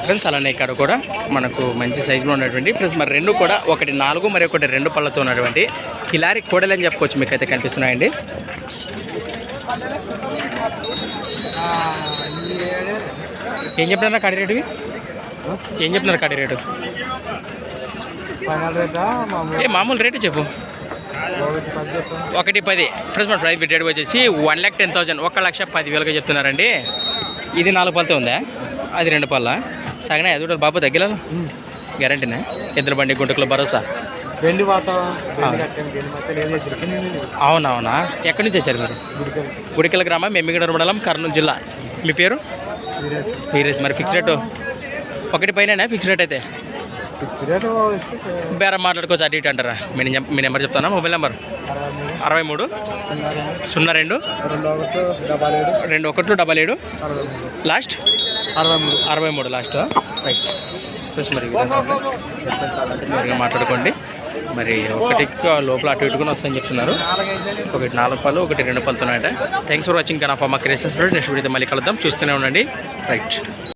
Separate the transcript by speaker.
Speaker 1: Friends అలానే ఇక్కడ కూడా మనకు మంచి సైజులో ఉన్నటువంటి ఫ్రెండ్స్ మరి రెండు కూడా ఒకటి నాలుగు మరి ఒకటి రెండు పళ్ళతో ఉన్నటువంటి కిలారి కోడలు అని చెప్పుకోవచ్చు మీకు అయితే కనిపిస్తున్నాయండి. ఏం చెప్తున్నారు కడి రేటువి ఏం చెప్తున్నారు కడి రేటు? ఏ మామూలు రేటు చెప్పు.
Speaker 2: ఒకటి పది.
Speaker 1: పది ఫ్రెండ్స్ మన ప్రైస్ రేట్ వచ్చేసి వన్ ల్యాక్ టెన్ థౌసండ్ ఒక లక్ష పదివేలుగా చెప్తున్నారండి. ఇది నాలుగు పళ్ళతో ఉందా? అది రెండు పళ్ళ? సగనే ఎదుట బాబు తగ్గిలా గ్యారంటీనే ఇద్దరు బండి గుంటకుల భరోసా? అవునవునా ఎక్కడి నుంచి వచ్చారు మీరు?
Speaker 2: గుడికల్
Speaker 1: గ్రామం మెమ్మిగడ మండలం కర్నూలు జిల్లా. మీ పేరు? మీరేసి మరి ఫిక్స్ రేటు ఒకటి పైన ఫిక్స్ రేట్ అయితే? బేరం మాట్లాడుకోవచ్చు అటు ఇటు అంటారా? మీ మీ నెంబర్ చెప్తానా? Mobile number?
Speaker 2: అరవై మూడు? సున్నా
Speaker 1: రెండు?
Speaker 2: రెండు ఒకటి డబల్ ఏడు?
Speaker 1: లాస్ట్?
Speaker 2: అరవై మూడు
Speaker 1: అరవై మూడు లాస్ట్ రైట్ ప్లస్ మరి మాట్లాడుకోండి. మరి ఒకటి లోపల అటు ఇటుకుని వస్తాయని చెప్తున్నారు. ఒకటి నాలుగు పళ్ళు ఒకటి రెండు పళ్ళతో థ్యాంక్స్ ఫర్ వాచింగ్ కనా ఫార్మా క్రియేషన్స్ నెక్స్ట్ వీడియో మళ్ళీ కలుద్దాం. చూస్తూనే ఉండండి. రైట్